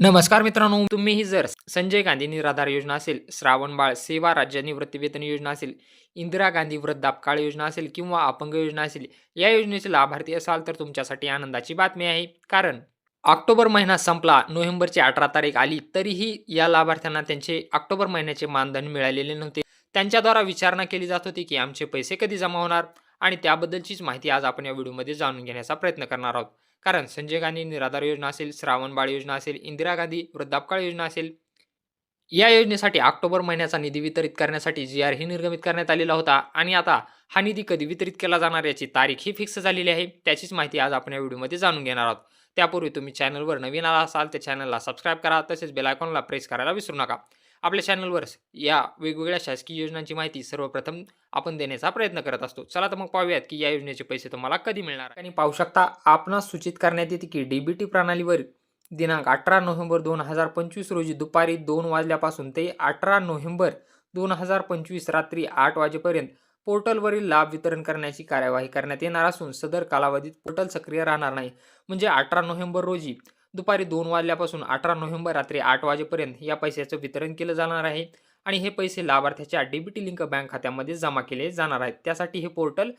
नमस्कार मित्रांनो तुम्हीही जर संजय गांधी निराधार योजना असेल श्रावण बाळ सेवा राज्य निवृत्तीवेतन योजना असेल इंदिरा गांधी वृद्धापकाळ योजना असेल किंवा अपंग योजना असेल या योजनेचे लाभार्थी असाल तर तुमच्यासाठी आनंदाची बातमी आहे. कारण ऑक्टोबर महिना संपला नोव्हेंबरची अठरा तारीख आली तरीही या लाभार्थ्यांना त्यांचे ऑक्टोबर महिन्याचे मानधन मिळालेले नव्हते. त्यांच्याद्वारा विचारणा केली जात होती की आमचे पैसे कधी जमा होणार? आणि त्याबद्दलचीच माहिती आज आपण या व्हिडिओमध्ये जाणून घेण्याचा प्रयत्न करणार आहोत. कारण संजय गांधी निराधार योजना असेल श्रावण बाळ योजना असेल इंदिरा गांधी वृद्धापकाळ योजना असेल या योजनेसाठी ऑक्टोबर महिन्याचा निधी वितरित करण्यासाठी जी आर ही निर्गमित करण्यात आलेला होता. आणि आता हा निधी कधी वितरित केला जाणार याची तारीख ही फिक्स झालेली आहे. त्याचीच माहिती आज आपण या व्हिडिओमध्ये जाणून घेणार आहोत. त्यापूर्वी तुम्ही चॅनलवर नवीन आला असाल तर चॅनलला सबस्क्राईब करा. तसेच बेल आयकॉनला प्रेस करायला विसरू नका. आपल्या चॅनलवर या वेगवेगळ्या शासकीय योजनांची माहिती सर्वप्रथम आपण देण्याचा प्रयत्न करत असतो. चला तर मग पाहूयात की या योजनेचे पैसे तुम्हाला कधी मिळणार आणि पाहू शकता आपणास सूचित करण्यात येते की डीबीटी प्रणालीवर दिनांक अठरा नोव्हेंबर दोन हजार पंचवीस रोजी दुपारी दोन वाजल्यापासून ते अठरा नोव्हेंबर दोन हजार पंचवीस रात्री आठ वाजेपर्यंत पोर्टलवरील लाभ वितरण करण्याची कार्यवाही करण्यात येणार असून सदर कालावधीत पोर्टल सक्रिय राहणार नाही. म्हणजे अठरा नोव्हेंबर रोजी दुपारी दोन वाजल्यापासून अठरा नोव्हेंबर रात्री आठ वाजेपर्यंत या पैशाचं वितरण केलं जाणार आहे. आणि हे पैसे लाभार्थ्याच्या डीबीटी लिंक बँक खात्यामध्ये जमा केले जाणार आहेत. त्यासाठी हे पोर्टल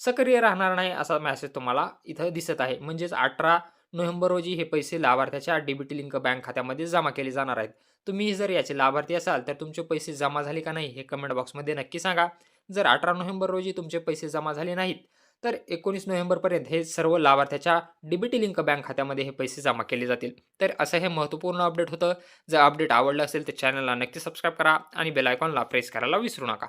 सक्रिय राहणार नाही असा मॅसेज तुम्हाला इथं दिसत आहे. म्हणजेच अठरा नोव्हेंबर रोजी हे पैसे लाभार्थ्याच्या डीबीटी लिंक बँक खात्यामध्ये जमा केले जाणार आहेत. तुम्ही जर याचे लाभार्थी असाल तर तुमचे पैसे जमा झाले का नाही हे कमेंट बॉक्समध्ये नक्की सांगा. जर अठरा नोव्हेंबर रोजी तुमचे पैसे जमा झाले नाहीत तर एकोणीस नोव्हेंबरपर्यंत हे सर्व लाभार्थ्याच्या डीबीटी लिंक बँक खात्यामध्ये हे पैसे जमा केले जातील. तर असं हे महत्त्वपूर्ण अपडेट होतं. जर अपडेट आवडलं असेल तर चॅनलला नक्की सबस्क्राईब करा आणि बेलायकॉनला प्रेस करायला विसरू नका.